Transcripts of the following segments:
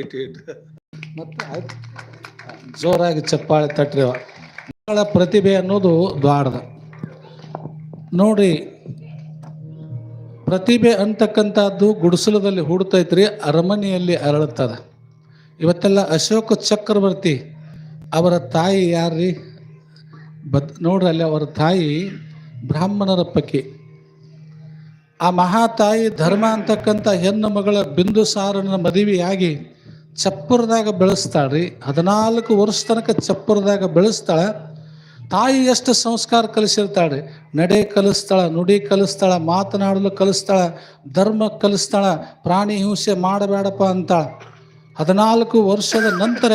It ಮತ್ತೆ ಜೋರಾಗಿ ಚಪ್ಪಾಳೆ ತಟ್ಟ್ರಿ. ಮಕ್ಕಳ ಪ್ರತಿಭೆ ಅನ್ನೋದು ದ್ವಾರದ. ನೋಡಿ, ಪ್ರತಿಭೆ ಅಂತಕ್ಕಂಥದ್ದು ಗುಡಿಸಲದಲ್ಲಿ ಹುಡ್ತೈತ್ರಿ ಅರಮನೆಯಲ್ಲಿ ಅರಳುತ್ತದ. ಇವತ್ತೆಲ್ಲ ಅಶೋಕ ಚಕ್ರವರ್ತಿ ಅವರ ತಾಯಿ ಯಾರ್ರಿ? ಬದ್, ನೋಡ್ರಿ ಅಲ್ಲಿ ಅವರ ತಾಯಿ ಬ್ರಾಹ್ಮಣರ ಪಕ್ಕಿ ಆ ಮಹಾತಾಯಿ ಧರ್ಮ ಅಂತಕ್ಕಂಥ ಹೆಣ್ಣು ಮಗಳ ಬಿಂದುಸಾರನ ಮದುವೆಯಾಗಿ ಚಪ್ಪರದಾಗ ಬೆಳೆಸ್ತಾಳ್ರಿ ಹದಿನಾಲ್ಕು ವರ್ಷ ತನಕ ಚಪ್ಪರದಾಗ ಬೆಳೆಸ್ತಾಳೆ. ತಾಯಿ ಎಷ್ಟು ಸಂಸ್ಕಾರ ಕಲಿಸಿರ್ತಾಳ್ರಿ ನಡೆ ಕಲಿಸ್ತಾಳ, ನುಡಿ ಕಲಿಸ್ತಾಳ, ಮಾತನಾಡಲು ಕಲಿಸ್ತಾಳ, ಧರ್ಮ ಕಲಿಸ್ತಾಳ, ಪ್ರಾಣಿ ಹಿಂಸೆ ಮಾಡಬೇಡಪ್ಪ ಅಂತಾಳ. ಹದಿನಾಲ್ಕು ವರ್ಷದ ನಂತರ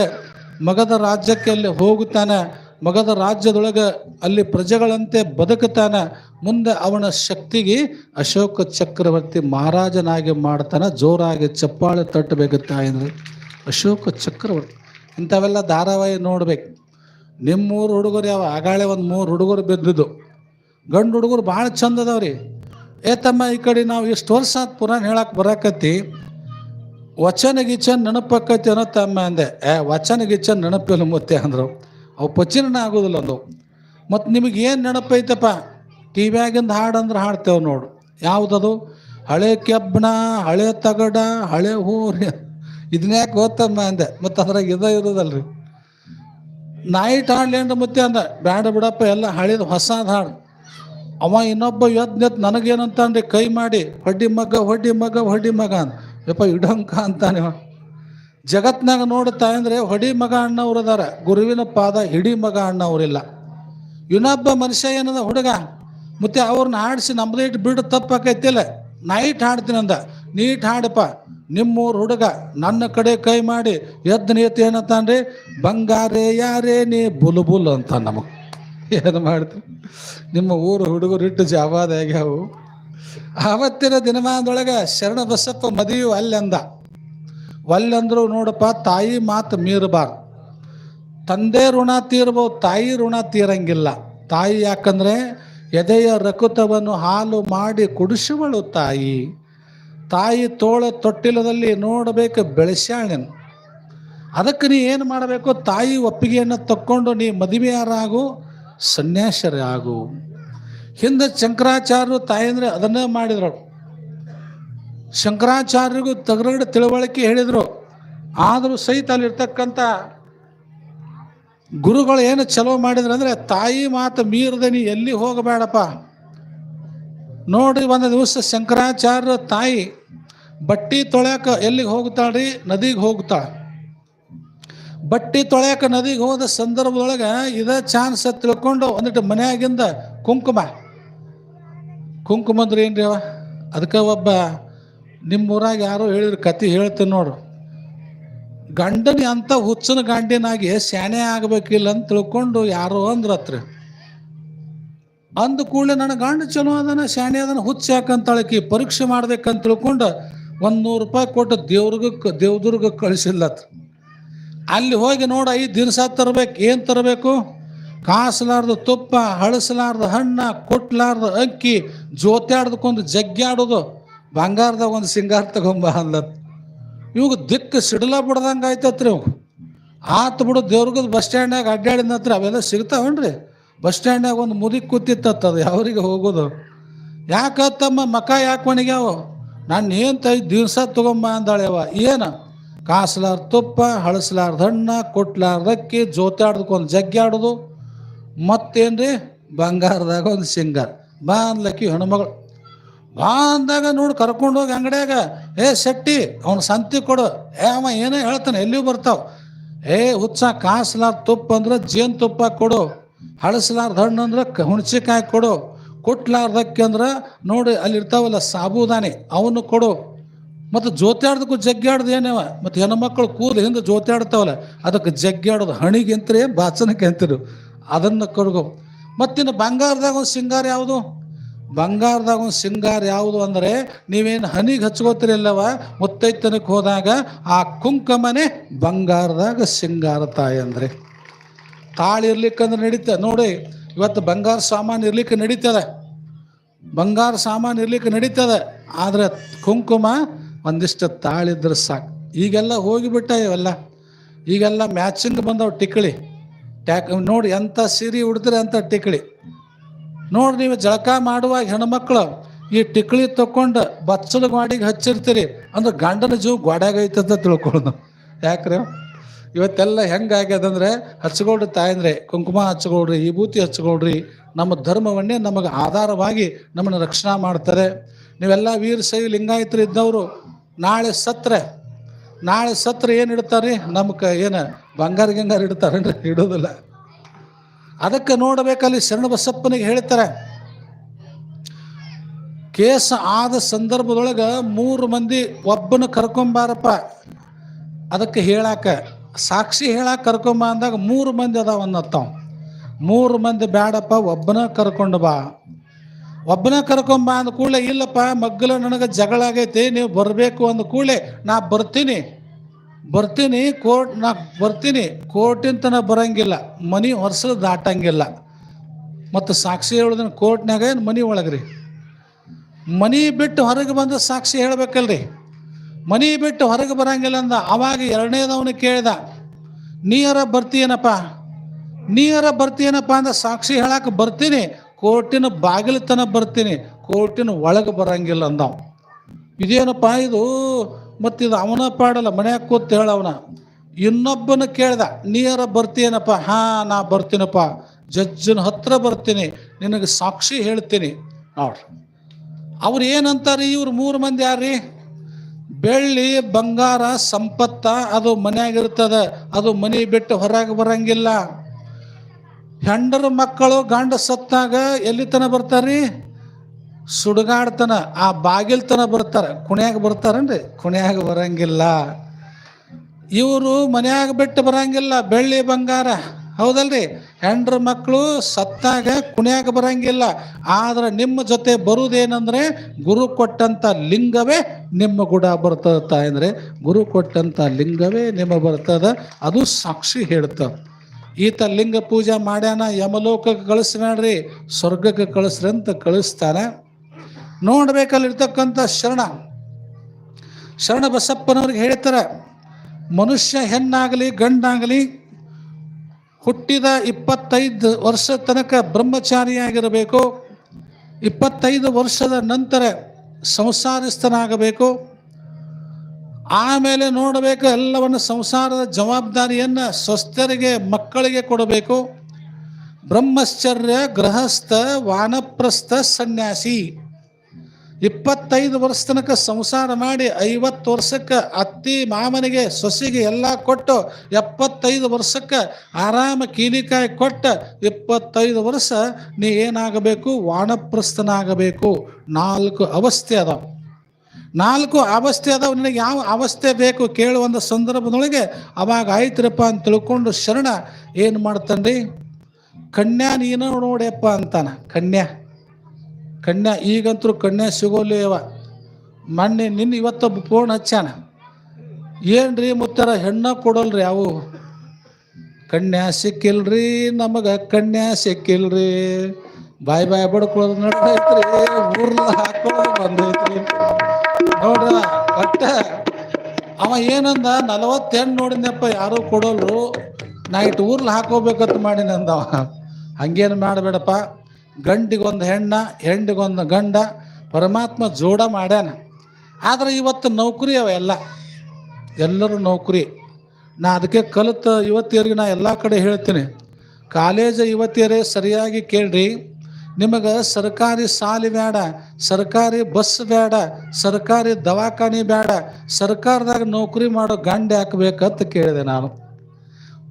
ಮಗದ ರಾಜ್ಯಕ್ಕೆ ಅಲ್ಲಿ ಹೋಗುತ್ತಾನೆ. ಮಗದ ರಾಜ್ಯದೊಳಗೆ ಅಲ್ಲಿ ಪ್ರಜೆಗಳಂತೆ ಬದುಕುತ್ತಾನೆ. ಮುಂದೆ ಅವನ ಶಕ್ತಿಗೆ ಅಶೋಕ ಚಕ್ರವರ್ತಿ ಮಹಾರಾಜನಾಗಿ ಮಾಡ್ತಾನೆ. ಜೋರಾಗಿ ಚಪ್ಪಾಳೆ ತಟ್ಟಬೇಕು ತಾಯಂದ್ರೆ. ಅಶೋಕ ಚಕ್ರವರ್ತಿ. ಇಂಥವೆಲ್ಲ ಧಾರಾವಾಹಿ ನೋಡ್ಬೇಕು. ನಿಮ್ಮೂರು ಹುಡುಗರು ಯಾವ ಆಗಾಳೆ ಒಂದು ಮೂರು ಹುಡುಗರು ಬಿದ್ದಿದ್ದು. ಗಂಡು ಹುಡುಗರು ಭಾಳ ಚಂದ ಅದಾವ್ರಿ ಏ ತಮ್ಮ ಈ ಕಡೆ ನಾವು ಇಷ್ಟು ವರ್ಷ ಆದ ಪುರಾಣ ಹೇಳಕ್ಕೆ ಬರಕತ್ತಿ. ವಚನ ಗಿಚನ್ ನೆನಪಕ್ಕೈತಿ ಅನ್ನೋ ತಮ್ಮ ಅಂದೆ. ಏ, ವಚನ ಗಿಚನ್ ನೆನಪಿಲ್ಲ ಮತ್ತೆ ಅಂದರು. ಅವು ಪಚೀರ್ಣ ಆಗೋದಿಲ್ಲ ಅಂದವು ಮತ್ತು ನಿಮಗೆ ಏನು ನೆನಪೈತಪ್ಪ? ಟಿ ವ್ಯಾಗಿಂದ ಹಾಡು ಅಂದ್ರೆ ಹಾಡ್ತೇವೆ ನೋಡು. ಯಾವುದದು? ಹಳೆ ಕೆಬ್ಬಣ ಹಳೆ ತಗಡ, ಹಳೆ ಹೂರಿ ಇದನ್ನ ಯಾಕೆ ಓದ್ತಮ್ಮ ಅಂದೆ. ಮತ್ತು ಅದ್ರಾಗ ಇದ ಇರೋದಲ್ರಿ. ನೈಟ್ ಅಂದ್ರೆ ಮತ್ತೆ ಅಂದ. ಬ್ಯಾಡ ಬಿಡಪ್ಪ, ಎಲ್ಲ ಹಳಿದ ಹೊಸದ ಹಾಡು. ಅವ ಇನ್ನೊಬ್ಬ ಎದ್ ನೆತ್ ನನಗೇನಂತ ಅಂದ್ರೆ ಕೈ ಮಾಡಿ, ಹೊಡ್ಡಿ ಮಗ ಹೊಡ್ಡಿ ಮಗ ಹೊಡ್ಡಿ ಮಗ ಅಂತ ಯಪ್ಪ, ಇಡಂಕ ಅಂತಾನೆ. ಜಗತ್ನಾಗ ನೋಡ್ತಾ ಅಂದ್ರೆ ಹೊಡಿ ಮಗ ಅಣ್ಣವ್ರು ಅದಾರ, ಗುರುವಿನ ಪಾದ ಹಿಡಿ ಮಗ ಅಣ್ಣವ್ರಿಲ್ಲ ಇನ್ನೊಬ್ಬ ಮನುಷ್ಯ ಏನದ ಹುಡುಗ? ಮತ್ತೆ ಅವ್ರನ್ನ ಹಾಡಿಸಿ ನಮ್ದೇ ಇಟ್ಟು ಬಿಡು ತಪ್ಪಾಕೈತಿಲ್ಲ ನೈಟ್ ಹಾಡ್ತೀನಿ ಅಂದ ನೀಟ್ ಹಾಡಪ್ಪ ನಿಮ್ಮೂರು ಹುಡುಗ ನನ್ನ ಕಡೆ ಕೈ ಮಾಡಿ ಎದ್ದು ನೀತಿ ಏನಂತಾನ್ರಿ ಬಂಗಾರೇ ಯಾರೇ ನೀ ಬುಲ್ ಬುಲ್ ಅಂತ ನಮಗೆ ಏನು ಮಾಡ್ತೀವಿ ನಿಮ್ಮ ಊರು ಹುಡುಗರು ಇಟ್ಟು ಜಾವಾದ ಆಗ್ಯಾವು. ಆವತ್ತಿನ ದಿನಮಾನದೊಳಗೆ ಶರಣ ಬಸಪ್ಪ ಮದಿಯು ಅಲ್ಲೆಂದ. ಅಲ್ಲೆಂದ್ರು ನೋಡಪ್ಪ, ತಾಯಿ ಮಾತು ಮೀರಬಾರ್ದು. ತಂದೆ ಋಣ ತೀರ್ಬೋದು ತಾಯಿ ಋಣ ತೀರಂಗಿಲ್ಲ. ತಾಯಿ ಯಾಕಂದ್ರೆ ಎದೆಯ ರಕುತವನ್ನು ಹಾಲು ಮಾಡಿ ಕುಡಿಸುವಳು ತಾಯಿ. ತಾಯಿ ತೋಳ ತೊಟ್ಟಿಲದಲ್ಲಿ ನೋಡಬೇಕು ಬೆಳೆಸ್ಯಾಳೆನು? ಅದಕ್ಕೆ ನೀ ಏನು ಮಾಡಬೇಕು? ತಾಯಿ ಒಪ್ಪಿಗೆಯನ್ನು ತಕ್ಕೊಂಡು ನೀ ಮದುವೆಯಾರಾಗು, ಸನ್ಯಾಸರೇ ಆಗು. ಹಿಂದೆ ಶಂಕರಾಚಾರ್ಯರು ತಾಯಿ ಅಂದರೆ ಅದನ್ನೇ ಮಾಡಿದ್ರು. ಶಂಕರಾಚಾರ್ಯರಿಗೂ ತಗರಗಡೆ ತಿಳುವಳಿಕೆ ಹೇಳಿದರು. ಆದರೂ ಸಹಿತ ಅಲ್ಲಿರ್ತಕ್ಕಂಥ ಗುರುಗಳು ಏನು ಚಲೋ ಮಾಡಿದ್ರು ಅಂದರೆ, ತಾಯಿ ಮಾತು ಮೀರದೆ ನೀ ಎಲ್ಲಿ ಹೋಗಬೇಡಪ್ಪ? ನೋಡ್ರಿ ಒಂದು ದಿವಸ ಶಂಕರಾಚಾರ್ಯ ತಾಯಿ ಬಟ್ಟಿ ತೊಳ್ಯಾಕ ಎಲ್ಲಿಗೆ ಹೋಗ್ತಾಳ್ರಿ? ನದಿಗೆ ಹೋಗ್ತಾ ಬಟ್ಟಿ ತೊಳ್ಯಾಕ ನದಿಗೆ ಹೋದ ಸಂದರ್ಭದೊಳಗೆ ಇದ ಚಾನ್ಸ್ ತಿಳ್ಕೊಂಡು ಒಂದಿಟ್ಟು ಮನೆಯಾಗಿಂದ ಕುಂಕುಮ. ಕುಂಕುಮ ಅಂದ್ರೆ ಏನ್ರಿ ಅವ? ಅದಕ್ಕೆ ಒಬ್ಬ ನಿಮ್ಮೂರಾಗ ಯಾರೋ ಹೇಳಿದ್ರು, ಕತೆ ಹೇಳ್ತೀನಿ ನೋಡು. ಗಂಡನ ಅಂತ ಹುಚ್ಚನ ಗಂಡಿನಾಗಿ ಸ್ಯಾನೆ ಆಗಬೇಕಿಲ್ಲ ಅಂತ ತಿಳ್ಕೊಂಡು ಯಾರೋ ಅಂದ್ರತ್ರ ಅಂದ ಕೂಡಲೇ ನನ್ನ ಗಂಡ ಚಲೋ ಅದನ, ಶಾಣೆ ಅದನ್ನ ಹುಚ್ಚ ಯಾಕಂತಾಳಕಿ ಪರೀಕ್ಷೆ ಮಾಡ್ಬೇಕಂತ ತಿಳ್ಕೊಂಡು ಒಂದು ನೂರು ರೂಪಾಯಿ ಕೊಟ್ಟು ದೇವ್ರಿಗೆ ದೇವದುರ್ಗ ಕಳಿಸಿಲ್ಲ ಅಲ್ಲಿ ಹೋಗಿ ನೋಡ ಐದು ದಿವಸ ತರಬೇಕು, ಏನು ತರಬೇಕು? ಕಾಸಲಾರ್ದು ತುಪ್ಪ, ಹಳಸಲಾರ್ದ ಹಣ್ಣ, ಕೊಟ್ಲಾರ್ದ ಅಕ್ಕಿ ಜೋತ್ಯಾಡ್ದಕ್ಕೊಂದು ಜಗ್ಗಾಡೋದು ಬಂಗಾರದಾಗ ಒಂದು ಸಿಂಗಾರ ತಗೊಂಬ ಅಂದತ್ ಇವಾಗ ದಿಕ್ಕು ಸಿಡಲ ಬಿಡ್ದಂಗೆ ಆಯ್ತತ್ರಿ ಇವಾಗ. ಆತು ಬಿಡು, ದೇವ್ರಿಗದ ಬಸ್ ಸ್ಟ್ಯಾಂಡ್ನಾಗ ಅಡ್ಡಾಡಿದ ಹತ್ರ ಅವೆಲ್ಲ ಸಿಗ್ತಾವೇನ್ರಿ? ಬಸ್ ಸ್ಟ್ಯಾಂಡ್ನಾಗ ಒಂದು ಮುದಿ ಕೂತಿತ್ತದ ಯಾವ್ರಿಗೆ ಹೋಗೋದು? ತಮ್ಮ ಮಕ ಯಾಕೆ ಒಣಗ್ಯಾವ? ನಾನು ಏನು ತೈ ದಿವಸ ತೊಗೊಂಬ ಅಂದಾಳೆವ, ಏನು? ಕಾಸಲಾರ್ದ ತುಪ್ಪ, ಹಳಸಲಾರ್ದ ಹಣ್ಣ, ಕೊಟ್ಲಾರ್ದ ಅಕ್ಕಿ ಜೋತಾಡ್ದಕ್ಕೊಂದು ಜಗ್ಗಾಡೋದು ಮತ್ತೇನ್ರಿ? ಬಂಗಾರದಾಗ ಒಂದು ಸಿಂಗಾರ. ಬಾ ಅನ್ಲಕ್ಕಿ ಹೆಣ್ಮಗಳು. ಬಾ ಅಂದಾಗ ನೋಡಿ ಕರ್ಕೊಂಡು ಹೋಗಿ ಅಂಗಡಿಯಾಗ, ಏ ಶೆಟ್ಟಿ, ಅವ್ನ ಸಂತಿ ಕೊಡು. ಏ ಅವ ಏನೇ ಹೇಳ್ತಾನೆ, ಎಲ್ಲಿಯೂ ಬರ್ತಾವ. ಏ ಹುಚ್ಚ ಕಾಸ್ಲಾರ್ದ ತುಪ್ಪ ಅಂದ್ರೆ ಜೇನು ತುಪ್ಪ ಕೊಡು. ಹಳಸಲಾರ್ದ ಹಣ್ಣು ಅಂದ್ರೆ ಹುಣ್ಸಿಕಾಯಿ ಕೊಡು. ಕೊಟ್ಲಾರ್ದಕ್ಕೆ ಅಂದ್ರೆ ನೋಡಿ ಅಲ್ಲಿ ಇರ್ತಾವಲ್ಲ ಸಾಬೂದಾನಿ, ಅವನು ಕೊಡು. ಮತ್ತು ಜೋತ್ಯಾಡ್ದಕ್ಕೂ ಜಗ್ಗಾಡ್ದು ಏನೇವ? ಮತ್ತು ಹೆಣ್ಮಕ್ಳು ಕೂದಲು ಹಿಂದೆ ಜೋತ್ಯಾಡ್ತಾವಲ್ಲ, ಅದಕ್ಕೆ ಜಗ್ಗಾಡೋದು ಹಣಿಗೆಂತ್ರಿ ಬಾಚನಕ್ಕೆ ಅಂತಿರು. ಅದನ್ನು ಕೊಡ್ಗೋ. ಮತ್ತಿನ್ನು ಬಂಗಾರದಾಗ ಒಂದು ಸಿಂಗಾರ ಯಾವುದು? ಬಂಗಾರದಾಗ ಒಂದು ಸಿಂಗಾರ ಯಾವುದು ಅಂದರೆ ನೀವೇನು ಹನಿಗೆ ಹಚ್ಕೋತಿರಲ್ಲವ ಮುತ್ತೈತನಕ್ಕೆ ಹೋದಾಗ ಆ ಕುಂಕಮನೆ ಬಂಗಾರದಾಗ ಸಿಂಗಾರ ತಾಯಿ ಅಂದ್ರೆ ತಾಳಿರ್ಲಿಕ್ಕಂದ್ರೆ ನಡೀತ. ನೋಡಿ ಇವತ್ತು ಬಂಗಾರ ಸಾಮಾನು ಇರ್ಲಿಕ್ಕೆ ನಡೀತದೆ. ಬಂಗಾರ ಸಾಮಾನು ಇರ್ಲಿಕ್ಕೆ ನಡೀತದೆ. ಆದರೆ ಕುಂಕುಮ ಒಂದಿಷ್ಟು ತಾಳಿದ್ರೆ ಸಾಕು. ಈಗೆಲ್ಲ ಹೋಗಿಬಿಟ್ಟ ಇವೆಲ್ಲ. ಈಗೆಲ್ಲ ಮ್ಯಾಚಿಂಗ್ ಬಂದವು ಟಿಕ್ಳಿ. ಟ್ಯಾಕ್, ನೋಡಿ ಎಂಥ ಸೀರೆ ಉಡಿದ್ರೆ ಅಂಥ ಟಿಕ್ಳಿ. ನೋಡಿ ನೀವು ಜಳಕ ಮಾಡುವಾಗ ಹೆಣ್ಮಕ್ಳು, ಈ ಟಿಕ್ಳಿ ತಕೊಂಡು ಬಚ್ಚಲು ಗಾಡಿಗೆ ಹಚ್ಚಿರ್ತೀರಿ. ಅಂದ್ರೆ ಗಂಡನ ಜೀವ ಗೋಡ್ಯಾಗ ಐತಂತ ತಿಳ್ಕೊಳ್ಳೋದು. ಯಾಕ್ರೆ? ಇವತ್ತೆಲ್ಲ ಹೆಂಗಾಗ್ಯದಂದ್ರೆ ಹಚ್ಕೊಳ್ರಿ ತಾಯಂದ್ರೆ, ಕುಂಕುಮ ಹಚ್ಕೊಳ್ರಿ ವಿಭೂತಿ ಹಚ್ಕೊಳ್ರಿ ನಮ್ಮ ಧರ್ಮವನ್ನೇ ನಮಗೆ ಆಧಾರವಾಗಿ ನಮ್ಮನ್ನು ರಕ್ಷಣಾ ಮಾಡ್ತಾರೆ. ನೀವೆಲ್ಲ ವೀರ, ಶೈವ, ಲಿಂಗಾಯತರು ಇದ್ದವರು, ನಾಳೆ ಸತ್ರೆ, ನಾಳೆ ಸತ್ರ ಏನು ಇಡ್ತಾರೆ ನಮ್ಮ ಕ ಏನು, ಬಂಗಾರ ಗಿಂಗಾರ ಇಡ್ತಾರೇನ್ರಿ? ಇಡೋದಿಲ್ಲ. ಅದಕ್ಕೆ ನೋಡಬೇಕಲ್ಲಿ ಶರಣ ಬಸಪ್ಪನಿಗೆ ಹೇಳ್ತಾರೆ, ಕೇಸ ಆದ ಸಂದರ್ಭದೊಳಗೆ ಮೂರು ಮಂದಿ ಒಬ್ಬನ ಕರ್ಕೊಂಬಾರಪ್ಪ. ಅದಕ್ಕೆ ಹೇಳಾಕ ಸಾಕ್ಷಿ ಹೇಳಕ್ಕೆ ಕರ್ಕೊಂಬ ಅಂದಾಗ ಮೂರು ಮಂದಿ ಅದಾವ ಅನ್ನತ್ತಾವ. ಮೂರು ಮಂದಿ ಬ್ಯಾಡಪ್ಪ, ಒಬ್ಬನ ಕರ್ಕೊಂಡು ಬಾ. ಒಬ್ಬನ ಕರ್ಕೊಂಬ ಅಂದ ಕೂಡಲೇ, ಇಲ್ಲಪ್ಪ, ಮಗ್ಗಲ ನನಗೆ ಜಗಳ ಆಗೈತಿ, ನೀವು ಬರಬೇಕು ಅಂದ ಕೂಡಲೇ, ನಾ ಬರ್ತೀನಿ. ಬರ್ತೀನಿ, ಕೋರ್ಟ್, ನಾ ಬರ್ತೀನಿ. ಕೋರ್ಟಿನ ಬರಂಗಿಲ್ಲ, ಮನಿ ವರ್ಷದ ದಾಟಂಗಿಲ್ಲ. ಮತ್ತು ಸಾಕ್ಷಿ ಹೇಳೋದನ್ನ ಕೋರ್ಟ್ನಾಗ ಏನು ಮನಿ ಒಳಗ್ರಿ? ಮನಿ ಬಿಟ್ಟು ಹೊರಗೆ ಬಂದ ಸಾಕ್ಷಿ ಹೇಳ್ಬೇಕಲ್ರಿ? ಮನಿ ಬಿಟ್ಟು ಹೊರಗೆ ಬರಂಗಿಲ್ಲ ಅಂದ. ಅವಾಗ ಎರಡನೇದವನು ಕೇಳ್ದ, ನೀಯರ ಬರ್ತೀಯನಪ್ಪ ನೀಯರ ಬರ್ತೀಯನಪ್ಪ ಅಂದ. ಸಾಕ್ಷಿ ಹೇಳಕ್ಕೆ ಬರ್ತೀನಿ. ಕೋರ್ಟಿನ ಬಾಗಿಲತನ ಬರ್ತೀನಿ. ಕೋರ್ಟಿನ ಒಳಗೆ ಬರಂಗಿಲ್ಲ ಅಂದ ಇದೇನಪ್ಪ ಇದು? ಮತ್ತಿದು ಅವನ ಪಾಡಲ್ಲ, ಮನ್ಯಾಗ ಕೂತ್ ಹೇಳವನ ಇನ್ನೊಬ್ಬನ ಕೇಳ್ದ, ನೀಯರ ಬರ್ತೀಯನಪ್ಪ ಹಾ, ನಾ ಬರ್ತೀನಪ್ಪ. ಜಜ್ಜನ ಹತ್ರ ಬರ್ತೀನಿ. ನಿನಗೆ ಸಾಕ್ಷಿ ಹೇಳ್ತೀನಿ. ನೋಡ್ರಿ. ಅವ್ರು ಏನಂತಾರೆ ಇವ್ರು ಮೂರು ಮಂದಿ ಯಾರ್ರಿ? ಬೆಳ್ಳಿ, ಬಂಗಾರ, ಸಂಪತ್ತ ಅದು ಮನೆಯಾಗಿರ್ತದೆ. ಅದು ಮನೆ ಬಿಟ್ಟು ಹೊರಗೆ ಬರಂಗಿಲ್ಲ. ಹೆಂಡರ ಮಕ್ಕಳು ಗಂಡ ಸತ್ತಾಗ ಎಲ್ಲಿ ತನ ಬರ್ತಾರ್ರಿ ಸುಡುಗಾಡ್ತನ. ಆ ಬಾಗಿಲ್ ತನ ಬರ್ತಾರ. ಕುಣ್ಯಾಗ ಬರ್ತಾರನ್ರಿ? ಕುಣ್ಯಾಗ ಬರಂಗಿಲ್ಲ. ಇವರು ಮನೆಯಾಗ ಬಿಟ್ಟು ಬರಂಗಿಲ್ಲ. ಬೆಳ್ಳಿ, ಬಂಗಾರ. ಹೌದಲ್ರಿ? ಹೆಂಡ್ರ ಮಕ್ಕಳು ಸತ್ತಾಗ ಕುಣ್ಯಾಗ ಬರಂಗಿಲ್ಲ. ಆದ್ರೆ ನಿಮ್ಮ ಜೊತೆ ಬರುವುದೇನಂದ್ರೆ ಗುರು ಕೊಟ್ಟಂತ ಲಿಂಗವೇ ನಿಮ್ಮ ಗುಡ ಬರ್ತದ ತಾಯಂದ್ರೆ. ಗುರು ಕೊಟ್ಟಂತ ಲಿಂಗವೇ ನಿಮ್ಮ ಬರ್ತದ. ಅದು ಸಾಕ್ಷಿ ಹೇಳ್ತ ಈತ ಲಿಂಗ ಪೂಜೆ ಮಾಡ್ಯಾನ, ಯಮಲೋಕಕ್ಕೆ ಕಳಿಸ್ಬೇಡ್ರಿ ಸ್ವರ್ಗಕ್ಕೆ ಕಳಿಸ್ರಿ ಅಂತ ಕಳಿಸ್ತಾನೆ. ನೋಡ್ಬೇಕಲ್ಲಿರ್ತಕ್ಕಂಥ ಶರಣ. ಶರಣ ಬಸಪ್ಪನವ್ರಿಗೆ ಹೇಳ್ತಾರೆ, ಮನುಷ್ಯ ಹೆಣ್ಣಾಗಲಿ ಗಂಡಾಗಲಿ ಹುಟ್ಟಿದ ಇಪ್ಪತ್ತೈದು ವರ್ಷ ತನಕ ಬ್ರಹ್ಮಚಾರಿಯಾಗಿರಬೇಕು. ಇಪ್ಪತ್ತೈದು ವರ್ಷದ ನಂತರ ಸಂಸಾರಸ್ಥನಾಗಬೇಕು. ಆಮೇಲೆ ನೋಡಬೇಕು ಎಲ್ಲವನ್ನು ಸಂಸಾರದ ಜವಾಬ್ದಾರಿಯನ್ನು ಸ್ವಸ್ಥರಿಗೆ, ಮಕ್ಕಳಿಗೆ ಕೊಡಬೇಕು. ಬ್ರಹ್ಮಶ್ಚರ್ಯ ಗೃಹಸ್ಥ ವಾನಪ್ರಸ್ಥ ಸನ್ಯಾಸಿ. ಇಪ್ಪತ್ತೈದು ವರ್ಷ ತನಕ ಸಂಸಾರ ಮಾಡಿ ಐವತ್ತು ವರ್ಷಕ್ಕೆ ಅತ್ತಿ ಮಾಮನಿಗೆ ಸೊಸೆಗೆ ಎಲ್ಲ ಕೊಟ್ಟು ಎಪ್ಪತ್ತೈದು ವರ್ಷಕ್ಕೆ ಆರಾಮ ಕೀಲಿಕಾಯಿ ಕೊಟ್ಟು ಇಪ್ಪತ್ತೈದು ವರ್ಷ ನೀ ಏನಾಗಬೇಕು? ವಾನಪ್ರಸ್ಥನಾಗಬೇಕು. ನಾಲ್ಕು ಅವಸ್ಥೆ ಅದಾವ. ನಾಲ್ಕು ಅವಸ್ಥೆ ಅದಾವ. ನಿನಗೆ ಯಾವ ಅವಸ್ಥೆ ಬೇಕು ಕೇಳುವಂಥ ಸಂದರ್ಭದೊಳಗೆ ಅವಾಗ ಆಯ್ತ್ರಪ್ಪ ಅಂತ ತಿಳ್ಕೊಂಡು ಶರಣ, ಏನು ಮಾಡ್ತಾನ್ರಿ? ಕನ್ಯಾ ನೀನು ನೋಡ್ಯಪ್ಪ ಅಂತಾನ. ಕನ್ಯಾ. ಕನ್ಯಾ ಈಗಂತೂ ಕನ್ಯಾ ಸಿಗೋಲೇವ ಮಣ್ಣೆ ನಿನ್ನ ಇವತ್ತೊಬ್ಬ ಫೋನ್ ಹಚ್ಚಾನ ಏನ್ರಿ ಮುತ್ತರ ಹೆಣ್ಣ ಕೊಡಲ್ರಿ ಅವು? ಕನ್ಯಾ ಸಿಕ್ಕಿಲ್ರಿ, ನಮಗ ಕನ್ಯಾ ಸಿಕ್ಕಿಲ್ರಿ. ಬಾಯ್ ಬಾಯ್ ಬಡ್ಕೊಳ್ಳೋದು ನಡ್ದೈತ್ರಿ ಊರ್ಲ ಹಾಕೊಳ್ಳೋದು ಬಂದೈತ್ರಿ. ನೋಡ್ರ, ಒಟ್ಟ ಅವ ಏನಂದ, ನಲವತ್ತೆಂಟು ನೋಡಿದ್ನಪ್ಪ, ಯಾರು ಕೊಡೋಲ್ರು. ನಾ ಇಟ್ಟು ಊರ್ಲ ಹಾಕೋಬೇಕಂತ ಮಾಡಿನಂದವ ಹಂಗೇನು ಮಾಡಬೇಡಪ್ಪ. ಗಂಡಿಗೊಂದು ಹೆಣ್ಣ, ಹೆಂಡಿಗೊಂದು ಗಂಡ, ಪರಮಾತ್ಮ ಜೋಡ ಮಾಡ್ಯಾನ. ಆದರೆ ಇವತ್ತು ನೌಕರಿ ಅವ ಎಲ್ಲ. ಎಲ್ಲರೂ ನೌಕರಿ. ನಾ ಅದಕ್ಕೆ ಕಲಿತ ಯುವತಿಯರಿಗೆ ನಾ ಎಲ್ಲ ಕಡೆ ಹೇಳ್ತೀನಿ. ಕಾಲೇಜ ಯುವತಿಯರೇ ಸರಿಯಾಗಿ ಕೇಳ್ರಿ. ನಿಮಗೆ ಸರ್ಕಾರಿ ಸಾಲಿ ಬೇಡ ಸರ್ಕಾರಿ ಬಸ್ ಬೇಡ ಸರ್ಕಾರಿ ದವಾಖಾನೆ ಬೇಡ ಸರ್ಕಾರದಾಗ ನೌಕರಿ ಮಾಡೋ ಗಂಡ ಹಾಕ್ಬೇಕಂತ ಕೇಳಿದೆ ನಾನು.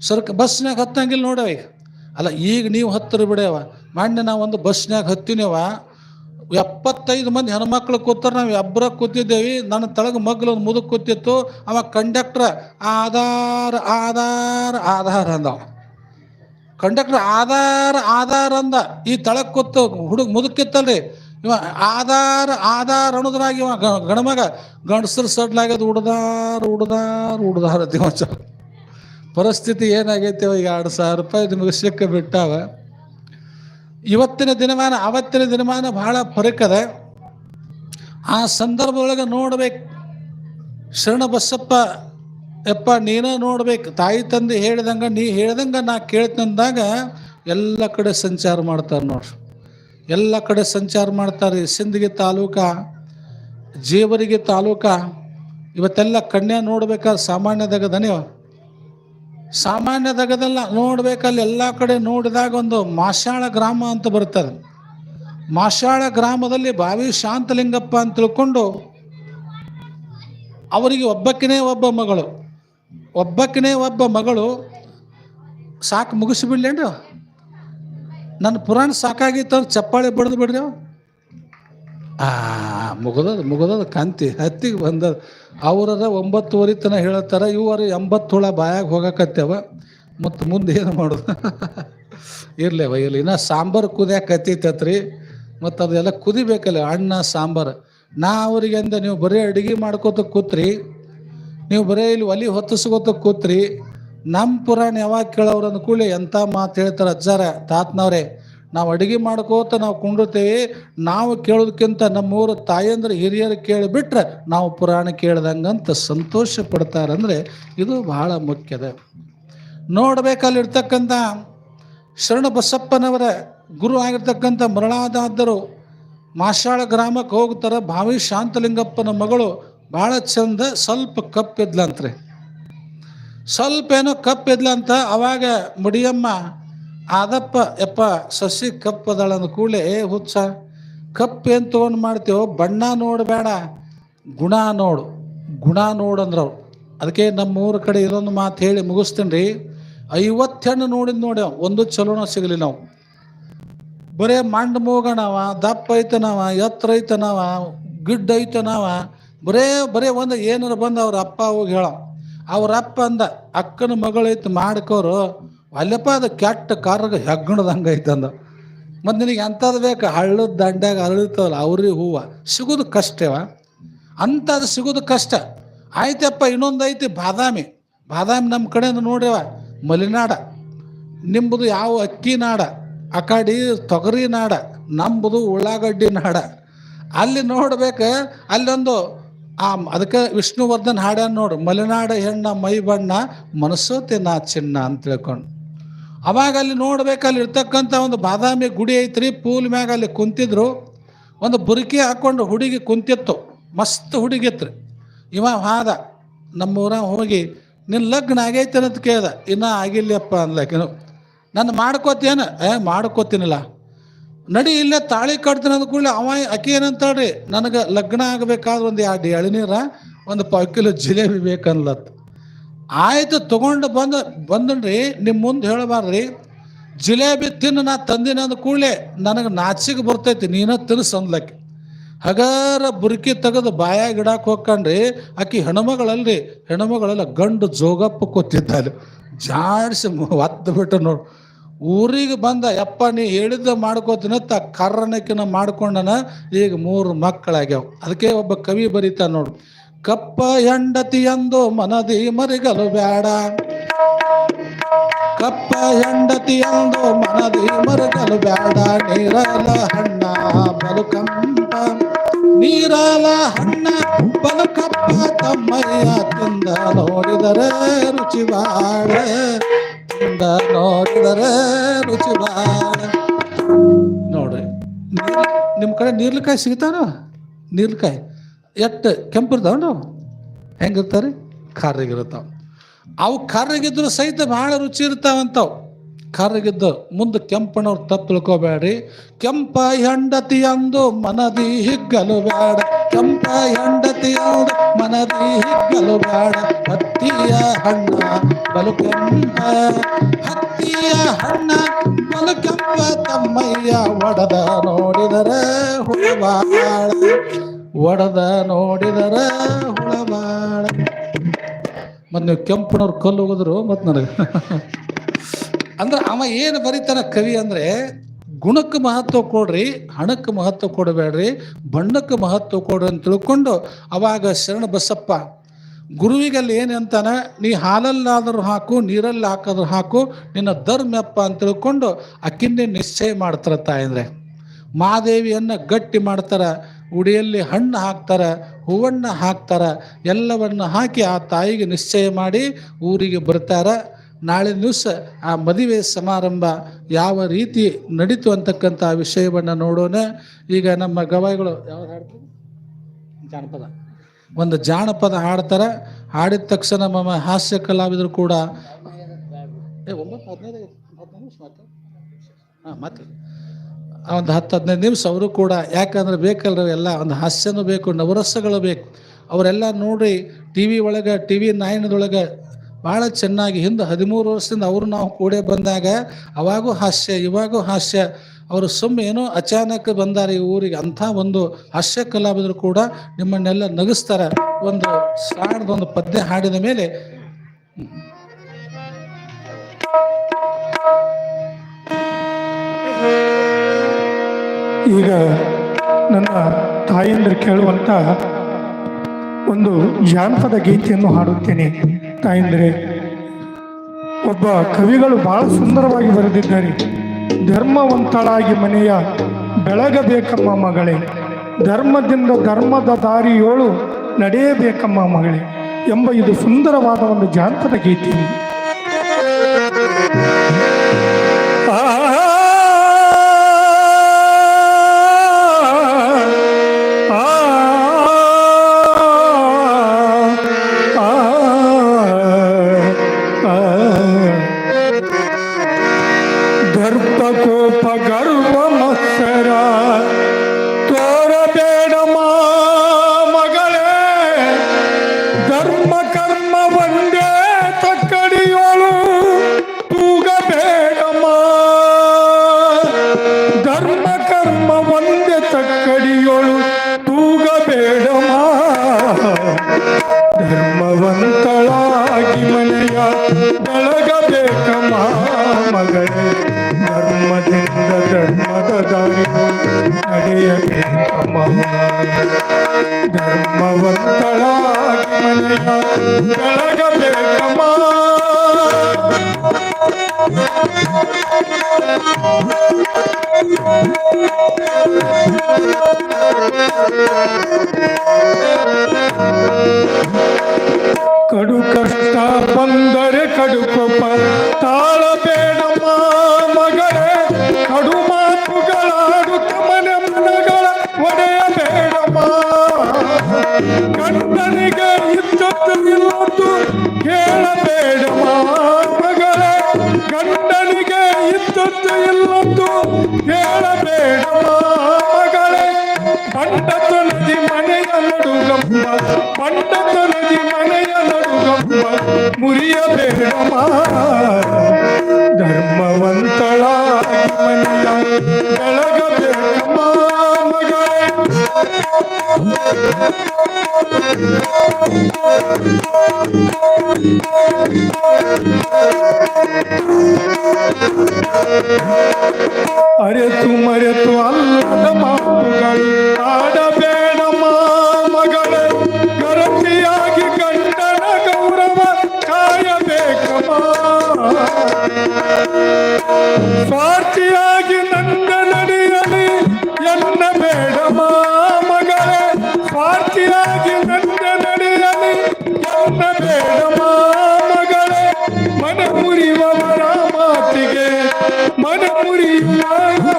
ಸರ್ಕ ಬಸ್ನಾಗ ಹತ್ತಂಗಿಲ್ಲ ನೋಡವ ಅಲ್ಲ ಈಗ ನೀವು ಹತ್ತಿರ ಬಿಡ್ಯವ. ಮೊನ್ನೆ ನಾವು ಒಂದು ಬಸ್ನಾಗ ಹತ್ತಿನೇವ. ಎಪ್ಪತ್ತೈದು ಮಂದಿ ಹೆಣ್ಮಕ್ಳು ಕೂತಾರ ನಾವು ಎಬ್ಬರ ಕೂತಿದ್ದೇವೆ. ನನ್ನ ತಳಗ ಮಗ್ಲು ಒಂದು ಮುದುಕ್ ಕೂತಿತ್ತು. ಅವ ಕಂಡಕ್ಟ್ರ ಆಧಾರ್ ಆಧಾರ್ ಆಧಾರ್ ಅಂದ ಕಂಡಕ್ಟರ್ ಆಧಾರ ಆಧಾರ ಅಂದ. ಈ ತಳಕ್ ಕೂತು ಹುಡುಗ ಮುದುಕಿತ್ತಲ್ರಿ. ಇವ ಆಧಾರ ಆಧಾರ ಅನ್ನೋದ್ರಾಗ ಇವ ಗಣಮಗ ಗಂಡಸರು ಸಡ್ಲಾಗ್ಯದ ಉಡ್ದಾರ್, ಉಡ್ದಾರ ಉಡ್ದಾರ ದಿವಸ ಪರಿಸ್ಥಿತಿ ಏನಾಗೈತೆ ಎರಡು ಸಾವಿರ ರೂಪಾಯಿ ನಿಮಗೆ ಸಿಕ್ಕ ಬಿಟ್ಟಾವ ಇವತ್ತಿನ ದಿನಮಾನ ಅವತ್ತಿನ ದಿನಮಾನ ಬಹಳ ಫರಕ್ ಅದ ಆ ಸಂದರ್ಭದೊಳಗೆ ನೋಡ್ಬೇಕು. ಶರಣ ಬಸಪ್ಪ ಎಪ್ಪ ನೀನ ನೋಡ್ಬೇಕು. ತಾಯಿ, ತಂದೆ ಹೇಳಿದಂಗ, ನೀ ಹೇಳ್ದಂಗ ನಾ ಕೇಳ್ತಂದಾಗ ಎಲ್ಲ ಕಡೆ ಸಂಚಾರ ಮಾಡ್ತಾರೆ ನೋಡ್ರಿ. ಎಲ್ಲ ಕಡೆ ಸಂಚಾರ ಮಾಡ್ತಾರೆ. ಸಿಂದಗಿ ತಾಲೂಕ, ಜೇವರಿಗೆ ತಾಲೂಕ, ಇವತ್ತೆಲ್ಲ ಕನ್ಯಾ ನೋಡ್ಬೇಕಾದ್ರೆ ಸಾಮಾನ್ಯದಾಗದನೇ ಸಾಮಾನ್ಯದಾಗದಲ್ಲ ನೋಡ್ಬೇಕಲ್ಲಿ ಎಲ್ಲ ಕಡೆ ನೋಡಿದಾಗ ಒಂದು ಮಾಶಾಳ ಗ್ರಾಮ ಅಂತ ಬರ್ತದೆ. ಮಾಶಾಳ ಗ್ರಾಮದಲ್ಲಿ ಬಾವಿ ಶಾಂತಲಿಂಗಪ್ಪ ಅಂತ ತಿಳ್ಕೊಂಡು ಅವರಿಗೆ ಒಬ್ಬಕ್ಕಿನೇ ಒಬ್ಬ ಮಗಳು. ಒಬ್ಬಕ್ಕಿನೇ ಒಬ್ಬ ಮಗಳು ಸಾಕು ಮುಗಿಸಿಬಿಡ್ಲೇನು ನನ್ನ ಪುರಾಣ ಸಾಕಾಗಿತ್ತು ಅಂದ್ರೆ ಚಪ್ಪಾಳೆ ಬಡ್ದು ಬಿಡ್ರಿ ಆ, ಮುಗದದು, ಮುಗದದ ಕಂತಿ, ಹತ್ತಿಗೆ ಬಂದದ. ಅವರದ ಒಂಬತ್ತುವರೆ ತನ ಹೇಳತ್ತಾರ ಇವರು ಎಂಬತ್ತು ಹುಳ ಬಾಯಾಗ ಹೋಗಕತ್ತೇವ. ಮತ್ತು ಮುಂದೆ ಏನು ಮಾಡೋದು? ಇರ್ಲೇವ ಇಲ್ಲಿ ಇನ್ನ ಸಾಂಬಾರು ಕುದಿಯಾಕ ಕತ್ತೈತತ್ರಿ ಮತ್ತು ಅದೆಲ್ಲ ಕುದಿಬೇಕಲ್ಲ ಅಣ್ಣ ಸಾಂಬಾರು. ನಾ ಅವ್ರಿಗೆ ನೀವು ಬರೀ ಅಡುಗೆ ಮಾಡ್ಕೋತ ಕೂತ್ರಿ, ನೀವು ಬರೀ ಇಲ್ಲಿ ಒಲಿ ಹೊತ್ತಿಸ್ಕೋತ ಕೂತ್ರಿ ನಮ್ಮ ಪುರಾಣ ಯಾವಾಗ ಕೇಳೋರು ಅಂದ್ಕೊಳ್ಳಿ ಕೂಡಲೇ ಎಂಥ ಮಾತು ಹೇಳ್ತಾರೆ ಅಜ್ಜಾರ, ತಾತನವ್ರೆ. ನಾವು ಅಡುಗೆ ಮಾಡ್ಕೋತ ನಾವು ಕುಂಡಿರ್ತೀವಿ, ನಾವು ಕೇಳೋದಕ್ಕಿಂತ ನಮ್ಮೂರ ತಾಯಂದ್ರೆ ಹಿರಿಯರು ಕೇಳಿಬಿಟ್ರೆ ನಾವು ಪುರಾಣ ಕೇಳ್ದಂಗಂತ ಸಂತೋಷ ಪಡ್ತಾರಂದ್ರೆ ಇದು ಬಹಳ ಮುಖ್ಯದ. ನೋಡಬೇಕಲ್ಲಿರ್ತಕ್ಕಂಥ ಶರಣ ಬಸಪ್ಪನವರ ಗುರು ಆಗಿರ್ತಕ್ಕಂಥ ಮರಳಾದಾದರು ಮಾಷಾಳ ಗ್ರಾಮಕ್ಕೆ ಹೋಗ್ತಾರೆ, ಭಾವಿ ಶಾಂತಲಿಂಗಪ್ಪನ ಮಗಳು ಭಾಳ ಚಂದ ಸ್ವಲ್ಪ ಕಪ್ಪಿದ್ಲಂತ್ರಿ ಸ್ವಲ್ಪ ಏನೋ ಕಪ್ಪಿದ್ಲಂತ ಅವಾಗ ಮುಡಿಯಮ್ಮ ಆದಪ್ಪ ಎಪ್ಪ ಸಸಿ ಕಪ್ಪದಳ ಅಂದ ಕೂಡಲೇ ಹುಚ್ಚ ಕಪ್ ಏನು ತೊಗೊಂಡು ಮಾಡ್ತೇವೋ ಬಣ್ಣ ನೋಡಬೇಡ ಗುಣ ನೋಡು ಗುಣ ನೋಡು ಅಂದ್ರವ್ರು ಅದಕ್ಕೆ ನಮ್ಮ ಊರ ಕಡೆ ಇದೊಂದು ಮಾತು ಹೇಳಿ ಮುಗಿಸ್ತೀನಿ ರೀ. ಐವತ್ತು ಹೆಣ್ಣು ನೋಡಿದ್ ನೋಡಿ ಒಂದು ಚಲೋನ ಸಿಗಲಿ ನಾವು. ಬರೇ ಮಂಡ್ ಮೂಗಣವ ದಪ್ಪ ಐತನವ, ಎತ್ತರ ಐತನವ, ಗಿಡ್ಡ ಐತನವ, ಬರೇ ಬರೇ ಒಂದು ಏನಾರ ಬಂದು ಅವ್ರ ಅಪ್ಪ ಹೋಗಿ ಹೇಳ ಅವ್ರ ಅಪ್ಪ ಅಂದ, ಅಕ್ಕನ ಮಗಳೈತೆ ಮಾಡ್ಕೋರು ಅಲ್ಲಪ್ಪ, ಅದು ಕೆಟ್ಟ ಕಾರ್ಗ ಹೆಗ್ಗಣದಂಗೆ ಐತಂದ. ಮತ್ತು ನಿನಗೆ ಎಂಥದ್ದು ಬೇಕು? ಹಳ್ಳದ ದಂಡ್ಯಾಗ ಅರಳಿತವಲ್ಲ ಅವ್ರಿಗೆ ಹೂವು. ಸಿಗೋದು ಕಷ್ಟವ ಅಂಥದ್ದು ಸಿಗೋದು ಕಷ್ಟ. ಆಯ್ತಪ್ಪ, ಇನ್ನೊಂದು ಐತಿ ಬಾದಾಮಿ. ಬಾದಾಮಿ ನಮ್ಮ ಕಡೆಯಿಂದ ನೋಡ್ಯವ ಮಲೆನಾಡ. ನಿಂಬುದು ಯಾವ ಅಕ್ಕಿ ನಾಡ, ಅಕಾಡಿ ಕಡೆ ತೊಗರಿ ನಾಡ, ನಂಬುದು ಉಳ್ಳಾಗಡ್ಡಿ ನಾಡ. ಅಲ್ಲಿ ನೋಡ್ಬೇಕು, ಅಲ್ಲೊಂದು, ಆ, ಅದಕ್ಕೆ ವಿಷ್ಣುವರ್ಧನ್ ಹಾಡ್ಯಾನ ನೋಡು, ಮಲೆನಾಡ ಹೆಣ್ಣ ಮೈ ಬಣ್ಣ, ಮನಸ್ಸು ನಾ ಚಿನ್ನ ಅಂತ ತಿಳ್ಕೊಂಡು. ಅವಾಗ ಅಲ್ಲಿ ನೋಡ್ಬೇಕು ಅಲ್ಲಿ ಇರ್ತಕ್ಕಂಥ ಒಂದು ಬಾದಾಮಿ ಗುಡಿ ಐತ್ರಿ. ಪೂಲ್ ಮ್ಯಾಗ ಅಲ್ಲಿ ಕುಂತಿದ್ರು. ಒಂದು ಬುರುಕಿ ಹಾಕ್ಕೊಂಡು ಹುಡುಗಿ ಕುಂತಿತ್ತು. ಮಸ್ತ್ ಹುಡುಗಿತ್ರಿ. ಇವ ಹಾದ, ನಮ್ಮೂರ ಹೋಗಿ ನಿನ್ನ ಲಗ್ನ ಆಗೈತೆ ಅಂತ ಕೇಳ್ದ. ಇನ್ನೂ ಆಗಿಲ್ಲಪ್ಪ ಅಂದ್ಲಕಿನು ನಾನು ಮಾಡ್ಕೋತೇನ? ಏ, ಮಾಡ್ಕೋತೀನಿಲ್ಲ. ನಡಿ ಇಲ್ಲೇ ತಾಳಿ ಕಟ್ತೀನಿ ಅಂದ ಕೂಡಲೇ ಅವ ಅಕ್ಕಿ ಏನಂತಾಳ್ರಿ? ನನಗೆ ಲಗ್ನ ಆಗಬೇಕಾದ್ರೆ ಒಂದು ಎರಡು ಎಳನೀರ, ಒಂದು ಪಾವು ಕಿಲೋ ಜಿಲೇಬಿ ಬೇಕನ್ಲತ್. ಆಯ್ತು ತಗೊಂಡು ಬಂದ, ಬಂದನ್ರಿ ನಿಮ್ಮ ಮುಂದೆ ಹೇಳಬಾರ್ರಿ ಜಿಲೇಬಿ ತಿನ್ನು ನಾ ತಂದಿನ ಅಂದ ಕೂಡಲೇ ನನಗೆ ನಾಚಿಗೆ ಬರ್ತೈತಿ, ನೀನ ತಿನ್ನಿಸ್ ಅಂದ್ಲಕ್ಕೆ ಹಗಾರ ಬುರ್ಕಿ ತೆಗೆದು ಬಾಯಾಗ ಇಡಾಕ್ ಹೋಗ್ಕಂಡ್ರಿ, ಆಕಿ ಹೆಣ್ಮಗಳಲ್ರಿ, ಹೆಣ್ಮಗಳೆಲ್ಲ ಗಂಡು ಜೋಗಪ್ಪ ಕೂತಿದ್ದಾಳೆ. ಜಾಡ್ಸಿ ಒತ್ತು ಬಿಟ್ಟು ನೋಡು. ಊರಿಗೆ ಬಂದ, ಯಪ್ಪ ನೀ ಹೇಳಿದ್ದ ತ ಕರ್ರನಕ್ಕಿನ ಮಾಡ್ಕೊಂಡನ, ಈಗ ಮೂರು ಮಕ್ಕಳಾಗ್ಯಾವ ಅದಕ್ಕೆ ಒಬ್ಬ ಕವಿ ಬರೀತಾ ನೋಡು. ಕಪ್ಪ ಹೆಂಡತಿಯಂದು ಮನದಿ ಮರಿಗಲು ಬೇಡ. ಕಪ್ಪ ಹೆಂಡತಿ ಎಂದು ಮನದಿ ಮರಿಗಲು ಬೇಡ. ನೀರಲ ಹಣ್ಣ ಬಲುಕಂಪ. ನೀರಲ ಹಣ್ಣ ಬಲಕಪ್ಪ ತಮ್ಮಯ್ಯ ತಿಂದ ನೋಡಿದರೆ ರುಚಿ ಬಾಳ. ತಿಂದ ನೋಡಿದರೆ ರುಚಿ ಬಾಳ. ನೋಡ್ರಿ ನಿಮ್ಮ ಕಡೆ ನೀರ್ಲಕಾಯಿ ಸಿಗ್ತಾನ? ನೀರ್ಲಕಾಯಿ? ಎಷ್ಟು ಕೆಂಪಿರ್ತಾವ ಹೆಂಗಿರ್ತಾರೆ? ಕಾರ್ಯಗಿರ್ತಾವ ಅವು ಕರ್ರಗಿದ್ರು ಸಹಿತ ಭಾಳ ರುಚಿ ಇರ್ತಾವಂತಾವ್. ಕರ್ರಗಿದ್ದು ಮುಂದೆ ಕೆಂಪನವ್ರು ತಪ್ಪು ತಿಳ್ಕೊಬೇಡ್ರಿ. ಕೆಂಪ ಹೆಂಡತಿ ಅಂದು ಮನದಿ ಹಿಗ್ಗಲು ಬೇಡ. ಕೆಂಪ ಹೆಂಡತಿ ಅಂದು ಮನದಿ ಹಿಗ್ಗಲು ಬೇಡ. ಹತ್ತಿಯ ಹಣ್ಣ ಬಲು ಕೆಂಪ. ಹತ್ತಿಯ ಹಣ್ಣ ಬಲು ಕೆಂಪ. ತಮ್ಮಯ್ಯ ಒಡದ ನೋಡಿದರೆ ಹುಳಬಾಳ ಒಡದ ಹುಳ ಬಾಳ ಮತ್ತು ನೀವು ಕೆಂಪನವ್ರು ಕಲ್ಲು ಹೋಗಿದ್ರು ಮತ್ತು ನನಗೆ. ಅಂದ್ರೆ ಅವ ಏನು ಬರೀತಾನ ಕವಿ ಅಂದರೆ, ಗುಣಕ್ಕೆ ಮಹತ್ವ ಕೊಡ್ರಿ, ಹಣಕ್ಕೆ ಮಹತ್ವ ಕೊಡಬೇಡ್ರಿ, ಬಣ್ಣಕ್ಕೆ ಮಹತ್ವ ಕೊಡ್ರಿ ಅಂತ ತಿಳ್ಕೊಂಡು ಅವಾಗ ಶರಣ ಬಸಪ್ಪ ಗುರುವಿಗೆ ಅಲ್ಲಿ ಏನು ಅಂತಾನ, ನೀ ಹಾಲಲ್ಲಾದರೂ ಹಾಕು, ನೀರಲ್ಲಿ ಹಾಕಿದ್ರು ಹಾಕು, ನಿನ್ನ ಧರ್ಮಪ್ಪ ಅಂತ ತಿಳ್ಕೊಂಡು ಅಕ್ಕಿನ್ನೇ ನಿಶ್ಚಯ ಮಾಡ್ತಾರೆ ತಾಯಂದ್ರೆ. ಮಾದೇವಿಯನ್ನು ಗಟ್ಟಿ ಮಾಡ್ತಾರೆ, ಉಡಿಯಲ್ಲಿ ಹಣ್ಣು ಹಾಕ್ತಾರೆ, ಹೂವನ್ನು ಹಾಕ್ತಾರೆ, ಎಲ್ಲವನ್ನು ಹಾಕಿ ಆ ತಾಯಿಗೆ ನಿಶ್ಚಯ ಮಾಡಿ ಊರಿಗೆ ಬರ್ತಾರೆ. ನಾಳೆ ದಿವಸ ಆ ಮದುವೆ ಸಮಾರಂಭ ಯಾವ ರೀತಿ ನಡೀತು ಅಂತಕ್ಕಂಥ ವಿಷಯವನ್ನು ನೋಡೋಣ. ಈಗ ನಮ್ಮ ಗವಾಯಿಗಳು ಯಾವ್ದು ಹಾಡ್ತಾರೆ? ಜಾನಪದ. ಒಂದು ಜಾನಪದ ಹಾಡ್ತಾರೆ. ಹಾಡಿದ ತಕ್ಷಣ ನಮ್ಮ ಹಾಸ್ಯ ಕಲಾವಿದರು ಕೂಡ ಒಂಬತ್ತು, ಹದಿನೈದು ಹದಿನೈದು ಹಾಂ ಮಾತು ಒಂದು ಹತ್ತು ಹದಿನೈದು ನಿಮಿಷ ಅವರು ಕೂಡ, ಯಾಕಂದ್ರೆ ಬೇಕಲ್ಲ ಎಲ್ಲ ಒಂದು ಹಾಸ್ಯನೂ ಬೇಕು, ನವರಸಗಳು ಬೇಕು. ಅವರೆಲ್ಲ ನೋಡಿ ಟಿ ವಿ ಒಳಗೆ ಟಿ ವಿ ನಾಯನದೊಳಗೆ ಭಾಳ ಚೆನ್ನಾಗಿ ಹಿಂದೆ ಹದಿಮೂರು ವರ್ಷದಿಂದ ಅವರು ನಾವು ಕೂಡೇ ಬಂದಾಗ ಅವಾಗೂ ಹಾಸ್ಯ, ಇವಾಗೂ ಹಾಸ್ಯ. ಅವರು ಸುಮ್ಮ ಏನೋ ಅಚಾನಕ್ ಬಂದಾರೆ ಈ ಊರಿಗೆ, ಅಂಥ ಒಂದು ಹಾಸ್ಯ ಕಲಾವಿದರು ಕೂಡ ನಿಮ್ಮನ್ನೆಲ್ಲ ನಗಿಸ್ತಾರೆ. ಒಂದು ಸಾಣದೊಂದು ಪದ್ಯ ಹಾಡಿದ ಮೇಲೆ ಈಗ ನನ್ನ ತಾಯಂದ್ರೆ ಕೇಳುವಂತ ಒಂದು ಜಾನಪದ ಗೀತೆಯನ್ನು ಹಾಡುತ್ತೇನೆ. ತಾಯಂದ್ರೆ, ಒಬ್ಬ ಕವಿಗಳು ಬಹಳ ಸುಂದರವಾಗಿ ಬರೆದಿದ್ದಾರೆ. ಧರ್ಮವಂತಳಾಗಿ ಮನೆಯ ಬೆಳಗಬೇಕಮ್ಮ ಮಗಳೇ, ಧರ್ಮದಿಂದ ಧರ್ಮದ ದಾರಿಯೋಳು ನಡೆಯಬೇಕಮ್ಮ ಮಗಳೇ ಎಂಬ ಇದು ಸುಂದರವಾದ ಒಂದು ಜಾನಪದ ಗೀತೆ. ಧರ್ಮವಂತಳಾಗಿ ಮನೆಯ ಬೆಳಗಬೇಕಮ್ಮ ಕಡು ಕಷ್ಟ ಬಂದರೆ ಕಡು ನಡುಗಮ್ಮ ಪಂಡತ ನದಿ ಮನೆಯ ನಡುಗಮ್ಮ ಮುರಿಯಬೇಡಮ್ಮ ಧರ್ಮವಂತಳಾಗಿ ಮನೆಯ ಬೆಳಗಬೇಡಮ್ಮ ಮಗಳೇ ಅರೆತು ಮರೆತು ಅಲ್ಲದ ಮಾತುಗಳು ಆಡಬೇಡಮ್ಮ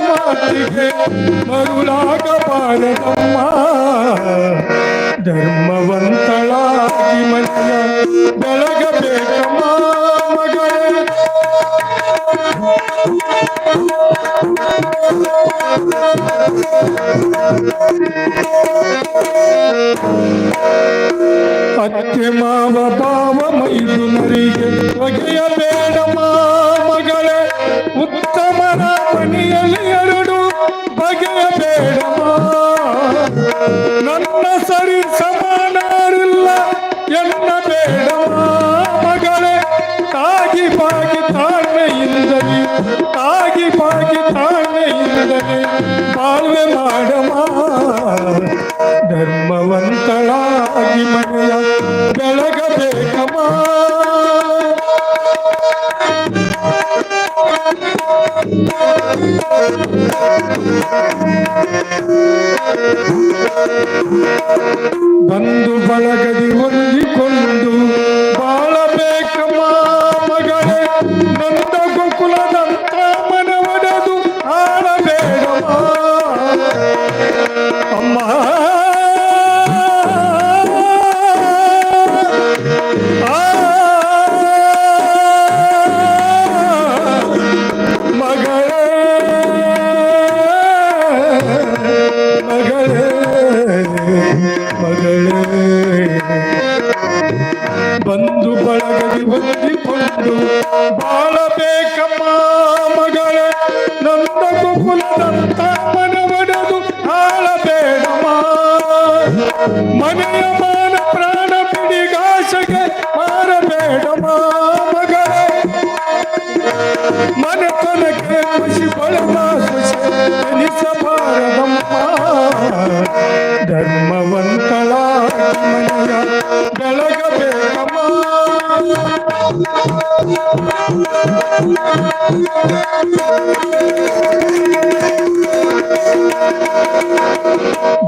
ಮಾತಿಗೆ ಮರುಳಾಗಬಾರದಮ್ಮ ಧರ್ಮವಂತಳಾಗಿ ಮನೆಯ ಬೆಳಗಬೇಕಮ್ಮ. ಅತ್ತೆ ಮಾವ ಬಾವ ಮೈದುನರಿಗೆ ಬಗೆಯಬೇಡಮ್ಮ ಮಗಳೇ ಉತ್ತಮನ ಮನೆಯಲ್ಲಿ ಎರಡು ಬಗೆಯಬೇಡಮ್ಮ ನನ್ನ ಸರಿ ಸಮಾನರಿಲ್ಲ, ಎನ್ನ ಬೇಡಮ್ಮ ತಾಳ್ಮೆಯಿಂದಲೇ ಬಾಳ್ವೆ ಮಾಡಮ್ಮ ಧರ್ಮವಂತಳಾಗಿ ಮನೆಯ ಬೆಳಗಬೇಕಮ್ಮ ಬಂದು ಬಳಗದಿ ಹೊಂದಿಕೊಂಡು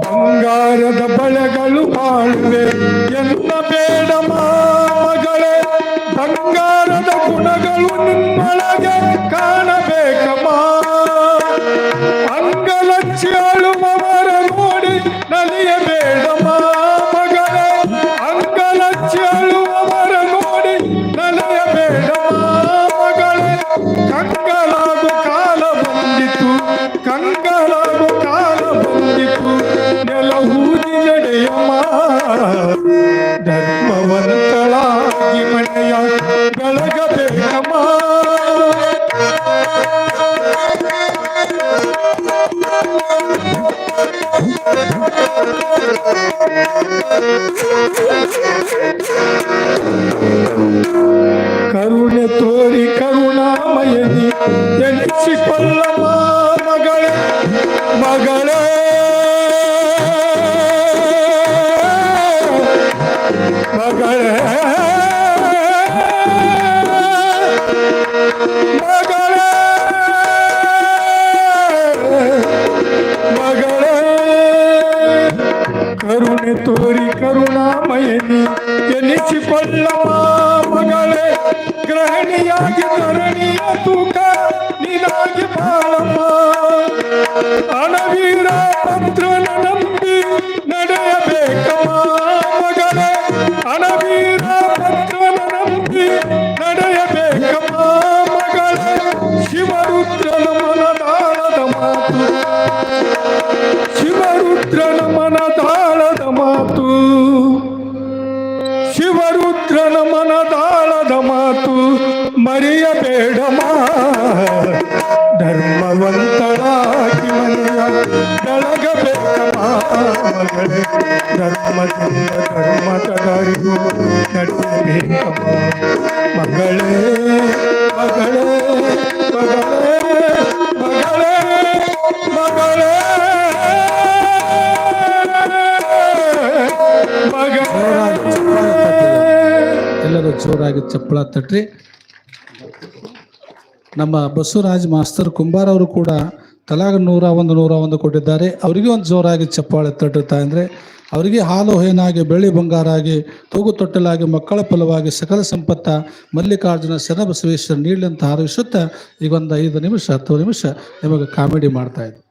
ಬಂಗಾರದ ಬಳೆಗಳು ಬಾಳುವೆ ಎನ್ನ ಬೇಡಮ್ಮ ಮಗಳೇ ಬಂಗಾರದ ಗುಣಗಳು ನಿಮ್ಮೊಳಗೆ ಕಾಣಬೇಕಮ್ಮ ಧರ್ಮವಂತಳಾಗಿ ಮನೆಯ ಬೆಳಗಬೇಕಮ್ಮ ಕರುಣೆ ಕರುಣಾಮಯನಿ ಎನಿಸಿಕೊಳ್ಳಮ್ಮ ಮಗಳೇ ಗ್ರಹಣಿಯಾಗಿ ಧರಣಿಯ ತೂಕ ನೀನಾಗಿ ಬಾಳಮ್ಮ ಅಣವೀರ ಧರ್ಮದಿಂದ ಧರ್ಮದ ದಾರಿಗೂ ನಡೆಯಬೇಕಮ್ಮ ಮಗಳೇ ಮಗಳೇ ಮಗಳೇ ಮಗಳೇ ಮಗಳೇ ಎಲ್ಲರೂ ಜೋರಾಗಿ ಚಪ್ಪಳ ತಟ್ರಿ. ನಮ್ಮ ಬಸವರಾಜ್ ಮಾಸ್ತರ್ ಕುಂಬಾರ್ ಅವರು ಕೂಡ ತಲಾಗ ನೂರ ಒಂದು ನೂರ ಒಂದು ಕೊಟ್ಟಿದ್ದಾರೆ. ಅವರಿಗೆ ಒಂದು ಜೋರಾಗಿ ಚಪ್ಪಾಳೆ ತಟ್ಟುತ್ತಾ ಅಂದರೆ ಅವರಿಗೆ ಹಾಲು ಹೇನಾಗಿ, ಬೆಳ್ಳಿ ಬಂಗಾರಾಗಿ, ತೂಗು ತೊಟ್ಟಲಾಗಿ, ಮಕ್ಕಳ ಫಲವಾಗಿ ಸಕಲ ಸಂಪತ್ತ ಮಲ್ಲಿಕಾರ್ಜುನ ಶರಣಬಸವೇಶ್ವರ ನೀಡಲಿ ಅಂತ ಹಾರೈಸುತ್ತಾ ಈಗ ಒಂದು ಐದು ನಿಮಿಷ, ಹತ್ತು ನಿಮಿಷ ನಿಮಗೆ ಕಾಮಿಡಿ ಮಾಡ್ತಾ ಇದ್ದೆ.